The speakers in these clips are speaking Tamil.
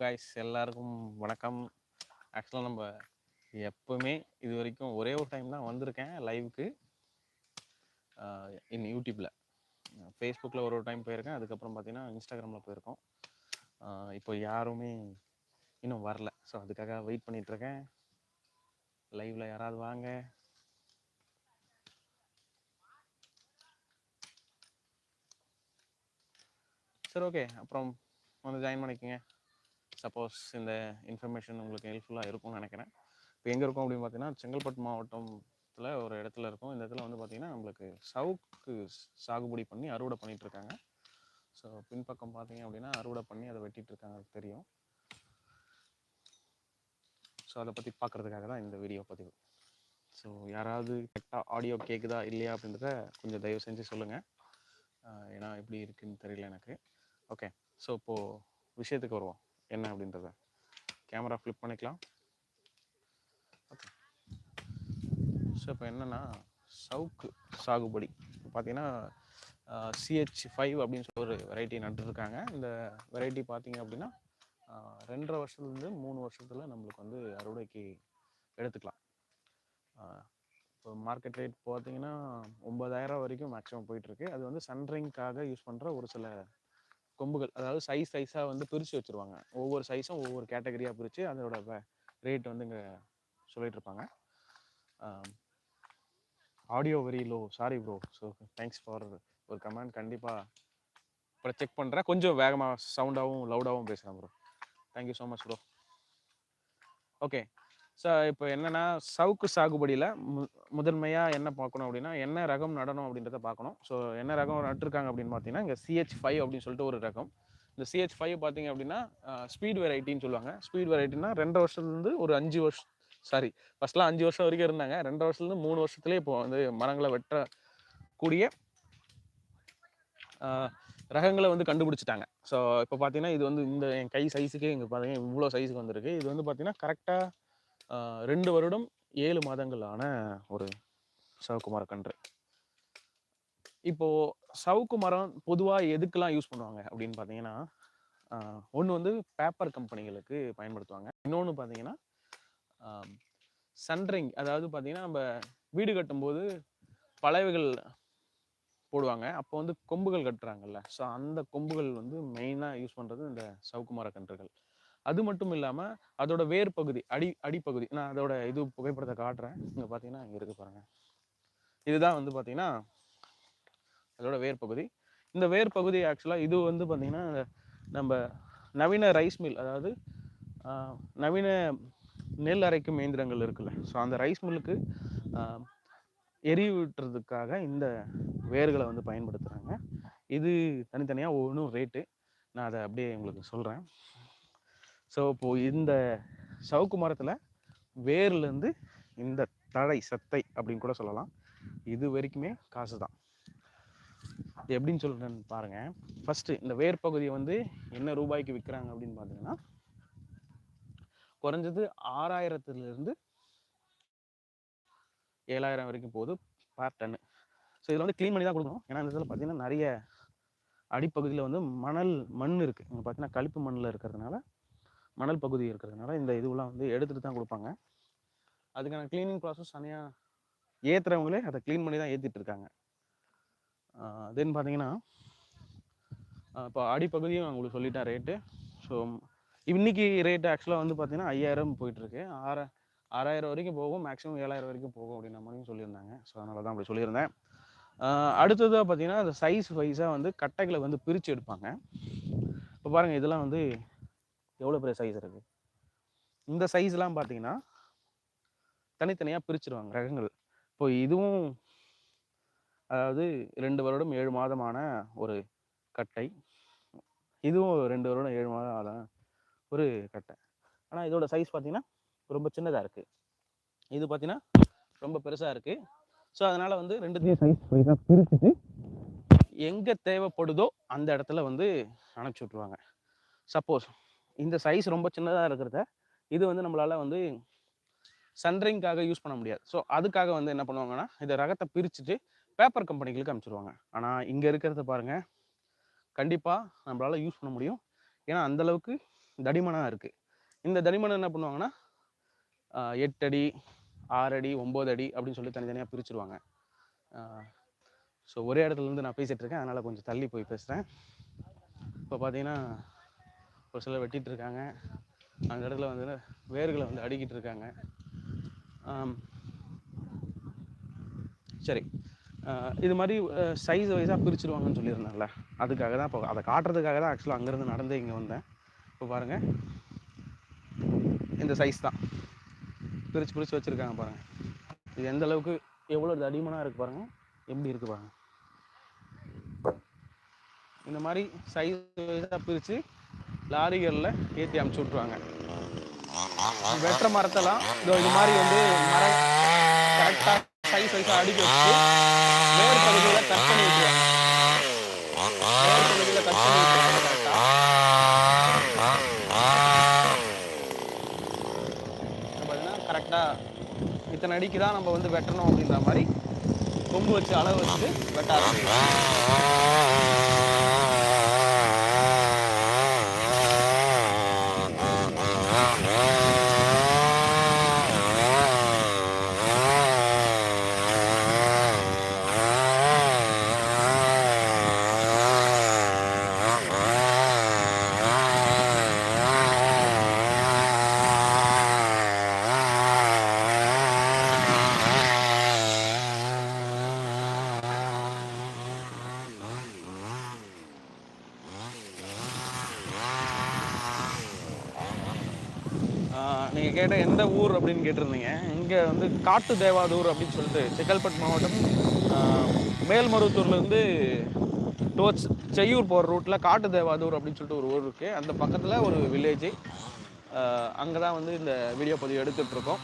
காய்ஸ் எல்லாருக்கும் வணக்கம். ஆக்சுவலாக நம்ம எப்பவுமே இது வரைக்கும் ஒரே ஒரு டைம் தான் வந்திருக்கேன் லைவுக்கு இன் யூடியூப்பில் ஃபேஸ்புக்கில் ஒரு ஒரு டைம் போயிருக்கேன். அதுக்கப்புறம் பார்த்தீங்கன்னா இன்ஸ்டாகிராமில் போயிருக்கோம். இப்போ யாருமே இன்னும் வரல. ஸோ அதுக்காக வெயிட் பண்ணிகிட்ருக்கேன் லைவில் யாராவது வாங்க. சரி ஓகே அப்புறம் வந்து ஜாயின் பண்ணிக்கோங்க. சப்போஸ் இந்த இன்ஃபர்மேஷன் உங்களுக்கு ஹெல்ப்ஃபுல்லாக இருக்கும்னு நினைக்கிறேன். இப்போ எங்கே இருக்கும் அப்படின்னு பார்த்தீங்கன்னா செங்கல்பட்டு மாவட்டத்தில் ஒரு இடத்துல இருக்கும். இந்த இடத்துல வந்து பார்த்தீங்கன்னா நம்மளுக்கு சவுக்கு சாகுபடி பண்ணி அறுவடை பண்ணிகிட்ருக்காங்க இருக்காங்க. ஸோ பின்பக்கம் பார்த்தீங்க அப்படின்னா அறுவடை பண்ணி அதை வெட்டிகிட்ருக்காங்க தெரியும். ஸோ அதை பற்றி பார்க்குறதுக்காக தான் இந்த வீடியோ பதிவு. ஸோ யாராவது கரெக்டாக ஆடியோ கேட்குதா இல்லையா அப்படின்றத கொஞ்சம் தயவு செஞ்சு சொல்லுங்கள் ஏன்னா எப்படி இருக்குன்னு தெரியல எனக்கு. ஓகே ஸோ இப்போது விஷயத்துக்கு வருவோம். என்ன அப்படின்றத. கேமரா ஃப்ளிப் பண்ணிக்கலாம். ஓகே ஸோ இப்போ என்னென்னா சவுக்கு சாகுபடி. இப்போ பார்த்தீங்கன்னா சிஹெச் ஃபைவ் அப்படின்னு சொல்லி ஒரு வெரைட்டி நட்டுருக்காங்க. இந்த வெரைட்டி பார்த்தீங்க அப்படின்னா ரெண்டரை வருஷத்துலேருந்து மூணு வருஷத்தில் நம்மளுக்கு வந்து அறுவடைக்கு எடுத்துக்கலாம். இப்போ மார்க்கெட் ரேட் பார்த்தீங்கன்னா ஒம்பதாயிரம் வரைக்கும் மேக்ஸிமம் போயிட்டுருக்கு. அது வந்து சன்ட்ரிங்காக யூஸ் பண்ணுற ஒரு சில கொம்புகள். அதாவது சைஸ் சைஸாக வந்து பிரித்து வச்சுருவாங்க. ஒவ்வொரு சைஸும் ஒவ்வொரு கேட்டகரியாக பிரித்து அதோட ரேட் வந்து இங்கே சொல்லிட்டு இருப்பாங்க. Audio very low sorry bro so thanks for ஒரு கமெண்ட் கண்டிப்பாக இப்போ செக் பண்ணுறேன் கொஞ்சம் வேகமாக சவுண்டாகவும் லவுடாகவும் பேசுகிறேன் bro thank you so much bro okay so இப்போ என்னென்னா சவுக்கு சாகுபடியில் மு முதன்மையாக என்ன பார்க்கணும் அப்படின்னா என்ன ரகம் நடணும் அப்படின்றத பார்க்கணும் ஸோ என்ன ரகம் நட்டுருக்காங்க அப்படின்னு பார்த்தீங்கன்னா இங்கே சிஹெச் ஃபைவ் அப்படின்னு சொல்லிட்டு ஒரு ரகம். இந்த சிஹெச் ஃபைவ் பார்த்தீங்க அப்படின்னா ஸ்பீட் வெரைட்டின்னு சொல்லுவாங்க. ஸ்பீட் வெரைட்டினா ரெண்டு வருஷத்துலேருந்து ஒரு அஞ்சு வருஷம் சாரி ஃபர்ஸ்ட்லாம் அஞ்சு வருஷம் வரைக்கும் இருந்தாங்க. ரெண்டு வருஷத்துலேருந்து மூணு வருஷத்துலேயே இப்போ வந்து மரங்களை வெட்டக்கூடிய ரகங்களை வந்து கண்டுபிடிச்சிட்டாங்க. ஸோ இப்போ பார்த்தீங்கன்னா இது வந்து இந்த என் கை சைஸுக்கே இங்கே பார்த்தீங்கன்னா இவ்வளோ சைஸுக்கு வந்திருக்கு. இது வந்து பார்த்தீங்கன்னா கரெக்டாக ரெண்டு வருடம் ஏழு மாதங்களான ஒரு சவுக்கு மரக்கன்று இப்போ சவுக்கு மரம் பொதுவாக எதுக்கெல்லாம் யூஸ் பண்ணுவாங்க அப்படின்னு பார்த்தீங்கன்னா ஒன்று வந்து பேப்பர் கம்பெனிகளுக்கு பயன்படுத்துவாங்க. இன்னொன்று பார்த்தீங்கன்னா சன்ட்ரிங் அதாவது பார்த்தீங்கன்னா நம்ம வீடு கட்டும்போது பலவைகள் போடுவாங்க. அப்போ வந்து கொம்புகள் கட்டுறாங்கல்ல. ஸோ அந்த கொம்புகள் வந்து மெயினாக யூஸ் பண்ணுறது இந்த சவுக்கு மரக்கன்றுகள் அது மட்டும் இல்லாமல் அதோட வேர் பகுதி அடி அடிப்பகுதி நான் அதோட இது புகைப்படத்தை காட்டுறேன். இங்கே பார்த்தீங்கன்னா இங்கே இருக்கு பாருங்க. இதுதான் வந்து பார்த்தீங்கன்னா அதோட வேர் பகுதி இந்த வேர் பகுதி ஆக்சுவலாக இது வந்து பார்த்தீங்கன்னா நம்ம நவீன ரைஸ் மில் அதாவது நவீன நெல் அரைக்கும் இயந்திரங்கள் இருக்குல்ல. ஸோ அந்த ரைஸ் மில்லுக்கு எரிவிட்டுறதுக்காக இந்த வேர்களை வந்து பயன்படுத்துகிறாங்க இது தனித்தனியாக ஒவ்வொன்றும் ரேட்டு நான் அதை அப்படியே உங்களுக்கு சொல்கிறேன் ஸோ இப்போது இந்த சவுக்கு மரத்தில் வேர்லேருந்து இந்த தழை சத்தை அப்படின்னு கூட சொல்லலாம். இது வரைக்குமே காசு தான் எப்படின்னு சொல்கிறேன்னு பாருங்கள் ஃபஸ்ட்டு இந்த வேர் பகுதியை வந்து என்ன ரூபாய்க்கு விற்கிறாங்க அப்படின்னு பார்த்தீங்கன்னா குறைஞ்சது ஆறாயிரத்துலேருந்து ஏழாயிரம் வரைக்கும் போகுது பேர் டன்னு ஸோ இதில் வந்து க்ளீன் பண்ணி தான் கொடுக்கணும். ஏன்னா இந்த இதில் பார்த்தீங்கன்னா நிறைய அடிப்பகுதியில் வந்து மணல் மண் இருக்குது இங்கே பார்த்தீங்கன்னா கழிப்பு மண்ணில் இருக்கிறதுனால மணல் பகுதி இருக்கிறதுனால இந்த இதுவெல்லாம் வந்து எடுத்துகிட்டு தான் கொடுப்பாங்க. அதுக்கான க்ளீனிங் ப்ராசஸ் தனியாக ஏற்றுறவங்களே அதை க்ளீன் பண்ணி தான் ஏற்றிட்டு இருக்காங்க. தென் பார்த்தீங்கன்னா இப்போ அடிப்பகுதியும் நான் உங்களுக்கு சொல்லிட்டேன் ரேட்டு ஸோ இன்னைக்கு ரேட் ஆக்சுவலாக வந்து பார்த்தீங்கன்னா ஐயாயிரம் போயிட்டுருக்கு. ஆற ஆறாயிரம் வரைக்கும் போகும் மேக்ஸிமம் ஏழாயிரம் வரைக்கும் போகும் அப்படின்ற மாதிரியும் சொல்லியிருந்தாங்க. ஸோ அதனால தான் அப்படி சொல்லியிருந்தேன். அடுத்ததாக பார்த்தீங்கன்னா அந்த சைஸ் வைஸாக வந்து கட்டைகளை வந்து பிரித்து எடுப்பாங்க. இப்போ பாருங்கள் இதெல்லாம் வந்து எவ்வளோ பெரிய சைஸ் இருக்குது இந்த சைஸ்லாம் பார்த்தீங்கன்னா தனித்தனியாக பிரிச்சிருவாங்க ரகங்கள். இப்போ இதுவும் அதாவது ரெண்டு வருடம் ஏழு மாதமான ஒரு கட்டை. இதுவும் ரெண்டு வருடம் ஏழு மாதம் ஆன ஒரு கட்டை. ஆனால் இதோட சைஸ் பார்த்தீங்கன்னா ரொம்ப சின்னதாக இருக்குது இது பார்த்தீங்கன்னா ரொம்ப பெருசாக இருக்குது ஸோ அதனால் வந்து ரெண்டுத்தையும் சைஸ் வைஸாக பிரிச்சுட்டு எங்கே தேவைப்படுதோ அந்த இடத்துல வந்து அனுப்பிச்சி விட்ருவாங்க சப்போஸ் இந்த சைஸ் ரொம்ப சின்னதாக இருக்கிறத இது வந்து நம்மளால் வந்து சன்ட்ரிங்காக யூஸ் பண்ண முடியாது. ஸோ அதுக்காக வந்து என்ன பண்ணுவாங்கன்னா இந்த ரகத்தை பிரிச்சுட்டு பேப்பர் கம்பெனிகளுக்கு அனுப்பிச்சிடுவாங்க ஆனால் இங்கே இருக்கிறத பாருங்கள் கண்டிப்பாக நம்மளால் யூஸ் பண்ண முடியும். ஏன்னா அந்த அளவுக்கு தடிமனாக இருக்குது இந்த தடிமனை என்ன பண்ணுவாங்கன்னா எட்டடி ஆறடி ஒம்பது அடி அப்படின்னு சொல்லி தனித்தனியாக பிரிச்சுருவாங்க. ஸோ ஒரே இடத்துலேருந்து நான் பேசிகிட்டு இருக்கேன். அதனால் கொஞ்சம் தள்ளி போய் பேசுகிறேன் இப்போ பார்த்தீங்கன்னா ஒரு சிலர் வெட்டிட்டு இருக்காங்க அந்த இடத்துல வந்து வேர்களை வந்து அடிக்கிட்டு இருக்காங்க சரி. இது மாதிரி சைஸ் வைஸாக பிரிச்சுருவாங்கன்னு சொல்லியிருந்தேன்ல அதுக்காக தான் இப்போ அதை காட்டுறதுக்காக தான் ஆக்சுவலாக அங்கேருந்து நடந்து இங்கே வந்தேன். இப்போ பாருங்கள் இந்த சைஸ் தான். பிரித்து பிரித்து வச்சுருக்காங்க பாருங்கள் இது எந்த அளவுக்கு எவ்வளோ தடிமனாக இருக்குது பாருங்கள் எப்படி இருக்குது பாருங்கள் இந்த மாதிரி சைஸ் வைஸாக பிரித்து லாரிகளில் ஏற்றி அமுச்சு விட்ருவாங்க வெட்டுற மரத்தெல்லாம் இதோ இது மாதிரி வந்து மரம் கரெக்டாக சைஸ் சைஸாக அடுக்கி வச்சு வேறு பகுதியில் கட் பண்ணி விட்டுருவாங்க. வேறு பகுதியில் கட் பண்ணி விட்டுருவாங்க கரெக்டாக பார்த்தீங்கன்னா கரெக்டாக இத்தனை அடிக்கு தான் நம்ம வந்து வெட்டணும் அப்படின்ற மாதிரி கொம்பு வச்சு அளவு வச்சு வெட்ட ஆரம்பிக்கும் நீங்கள் கேட்ட எந்த ஊர் அப்படின்னு கேட்டிருந்தீங்க. இங்கே வந்து காட்டு தேவாதூர் அப்படின்னு சொல்லிட்டு செங்கல்பட்டு மாவட்டம் மேல்மருவத்தூர்லேருந்து டோச் செய்யூர் போகிற ரூட்டில் காட்டு தேவாதூர் அப்படின்னு சொல்லிட்டு ஒரு ஊர் இருக்குது அந்த பக்கத்தில் ஒரு வில்லேஜ் அங்கே தான் வந்து இந்த வீடியோ பதிவு எடுத்துகிட்ருக்கோம்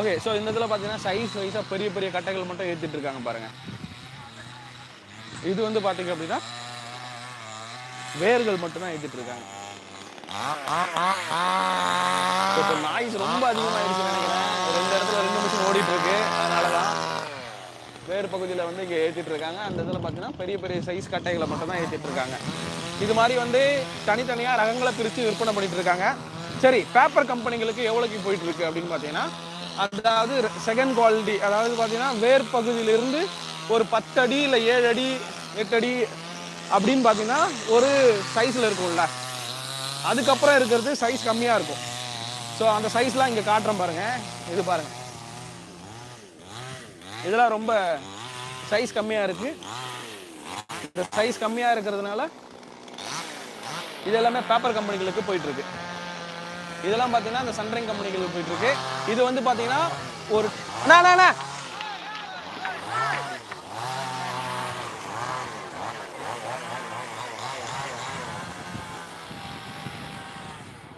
ஓகே ஸோ இந்த இதில் பார்த்தீங்கன்னா சைஸ் வைஸாக பெரிய பெரிய கட்டைகள் மட்டும் ஏற்றிட்டு இருக்காங்க பாருங்கள் இது வந்து பார்த்தீங்க அப்படின்னா வேர்கள் மட்டும்தான் ஏற்றிட்டு இருக்காங்க. இப்போ நாய்ஸ் ரொம்ப அதிகமாகிடுச்சு நினைக்கிறேன். ரெண்டு இடத்துல ரெண்டு மிஷின் ஓடிட்டு இருக்கு அதனால தான் வேறு பகுதியில் வந்து இங்கே ஏற்றிட்டு இருக்காங்க அந்த இதில் பார்த்தீங்கன்னா பெரிய பெரிய சைஸ் கட்டைகளை மட்டும் தான் ஏற்றிட்டு இருக்காங்க இது மாதிரி வந்து தனித்தனியாக ரகங்களை பிரித்து விற்பனை பண்ணிட்டு இருக்காங்க சரி பேப்பர் கம்பெனிகளுக்கு எவ்வளோக்கு போயிட்டு இருக்கு அப்படின்னு பார்த்தீங்கன்னா அதாவது செகண்ட் குவாலிட்டி அதாவது பார்த்தீங்கன்னா வேர் பகுதியிலிருந்து ஒரு பத்து அடி இல்லை ஏழு அடி எட்டு அடி அப்படின்னு பார்த்தீங்கன்னா ஒரு சைஸில் இருக்கும்ல. அதுக்கப்புறம் இருக்கிறது சைஸ் கம்மியாக இருக்கும். ஸோ அந்த சைஸ்லாம் இங்கே காட்டுறேன் பாருங்க. இது பாருங்கள் இதெல்லாம் ரொம்ப சைஸ் கம்மியாக இருக்குது இந்த சைஸ் கம்மியாக இருக்கிறதுனால இது எல்லாமே பேப்பர் கம்பெனிகளுக்கு போயிட்டுருக்கு. இதெல்லாம் பார்த்தீங்கன்னா இந்த சன்ரிங் கம்பெனிகளுக்கு போயிட்டு இருக்கு இது வந்து பார்த்தீங்கன்னா ஒரு அண்ணா, அண்ணா,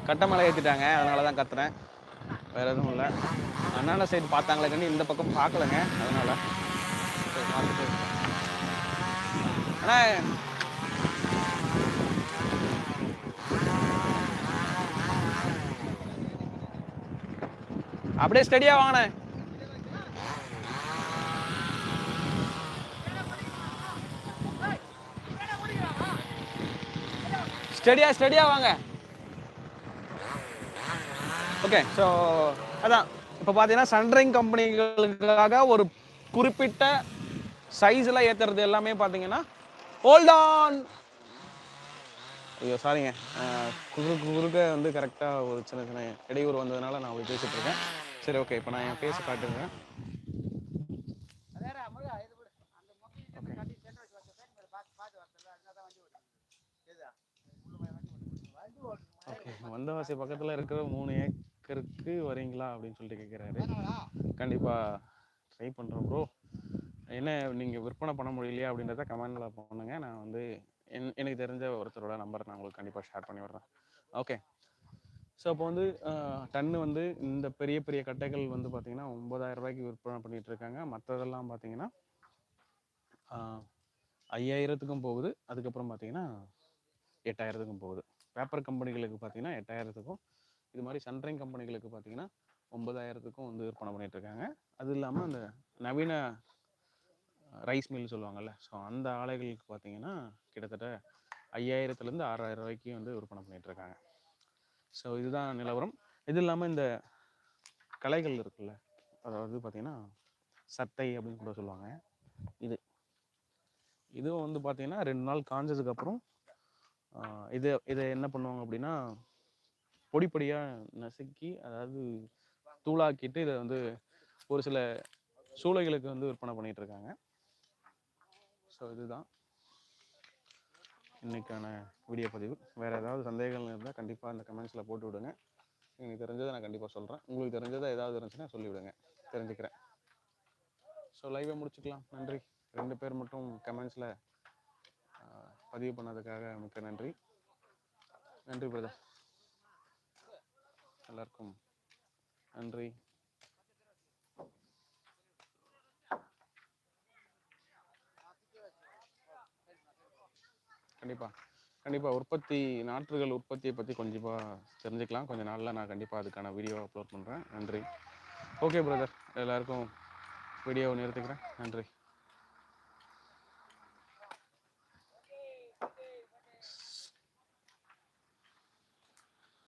கட்டை கட்டமலை ஏற்றிட்டாங்க அதனால தான் கத்துறேன். வேறு எதுவும் இல்லை. அண்ணாண்ட சைடு பார்த்தாங்களே கண்டி இந்த பக்கம் பார்க்கலங்க அதனால். சரி, பார்த்துட்டு அண்ணா. அப்படியே ஸ்டடியாக வாங்கினேன் ஸ்டடியா ஸ்டடியா வாங்க. ஓகே ஸோ அதான். இப்போ பார்த்தீங்கன்னா சன்ரிங் கம்பெனிகளுக்காக ஒரு குறிப்பிட்ட சைஸில் ஏற்றுறது எல்லாமே பார்த்தீங்கன்னா ஹோல்டான் ஆன் ஐயோ சாரிங்க குறுக்கு குறுக்க வந்து கரெக்டாக ஒரு சின்ன சின்ன இடையூறு வந்ததுனால நான் அப்படி பேசிகிட்டு இருக்கேன். சரி ஓகே இப்போ நான் என் பேச காட்டுறேன். ஓகே வந்தவாசி பக்கத்தில் இருக்கிற மூணு ஏக் ஏக்கருக்கு வரீங்களா அப்படின்னு சொல்லிட்டு கேட்குறாரு. கண்டிப்பாக ட்ரை பண்ணுறோம் ப்ரோ என்ன நீங்கள் விற்பனை பண்ண முடியலையா அப்படின்றத கமெண்டில் பண்ணுங்க நான் வந்து என் எனக்கு தெரிஞ்ச ஒருத்தரோட நம்பர் நான் உங்களுக்கு கண்டிப்பாக ஷேர் பண்ணி விடுறேன். ஓகே ஸோ அப்போ வந்து டன்னு வந்து இந்த பெரிய பெரிய கட்டைகள் வந்து பார்த்தீங்கன்னா ஒம்பதாயிரம் ரூபாய்க்கு விற்பனை பண்ணிட்டு இருக்காங்க. மற்றதெல்லாம் பார்த்தீங்கன்னா ஐயாயிரத்துக்கும் போகுது. அதுக்கப்புறம் பார்த்தீங்கன்னா எட்டாயிரத்துக்கும் போகுது. பேப்பர் கம்பெனிகளுக்கு பார்த்தீங்கன்னா எட்டாயிரத்துக்கும் இது மாதிரி சன்ரைங் கம்பெனிகளுக்கு பார்த்தீங்கன்னா ஒன்பதாயிரத்துக்கும் வந்து விற்பனை பண்ணிட்டு இருக்காங்க. அது இல்லாமல் அந்த நவீன ரைஸ் மில் சொல்லுவாங்கல்ல. ஸோ அந்த ஆலைகளுக்கு பார்த்தீங்கன்னா கிட்டத்தட்ட ஐயாயிரத்துலேருந்து ஆறாயிரம் ரூபாய்க்கு வந்து விற்பனை பண்ணிட்டு இருக்காங்க. ஸோ இதுதான் நிலவரம். இது இல்லாமல் இந்த கலைகள் இருக்குல்ல. அதாவது பார்த்தீங்கன்னா சட்டை அப்படின்னு கூட சொல்லுவாங்க. இது. இதுவும் வந்து பார்த்தீங்கன்னா ரெண்டு நாள் காஞ்சதுக்கப்புறம் இது இதை என்ன பண்ணுவாங்க அப்படின்னா பொடி பொடியாக நசுக்கி அதாவது தூளாக்கிட்டு இதை வந்து ஒரு சில சூளைகளுக்கு வந்து விற்பனை பண்ணிகிட்டு இருக்காங்க ஸோ இதுதான். இன்னைக்கான வீடியோ பதிவு. வேறு ஏதாவது சந்தேகங்கள் இருந்தால் கண்டிப்பாக இந்த கமெண்ட்ஸில் போட்டு விடுங்க. எனக்கு தெரிஞ்சதை நான் கண்டிப்பாக சொல்கிறேன் உங்களுக்கு தெரிஞ்சதை ஏதாவது இருந்துச்சுன்னா சொல்லிவிடுங்க தெரிஞ்சுக்கிறேன். ஸோ லைவை முடிச்சுக்கலாம். நன்றி. ரெண்டு பேர் மட்டும் கமெண்ட்ஸில் பதிவு பண்ணதுக்காக மிக்க நன்றி. நன்றி பிரதர் எல்லாருக்கும் நன்றி. கண்டிப்பாக கண்டிப்பாக உற்பத்தி நாற்றுகள் உற்பத்தியை பற்றி கொஞ்சமாக தெரிஞ்சுக்கலாம். கொஞ்சம் நாளில் நான் கண்டிப்பாக அதுக்கான வீடியோ அப்லோட் பண்ணுறேன் நன்றி. ஓகே பிரதர் எல்லாருக்கும் வீடியோவை நிறுத்திக்கிறேன். நன்றி.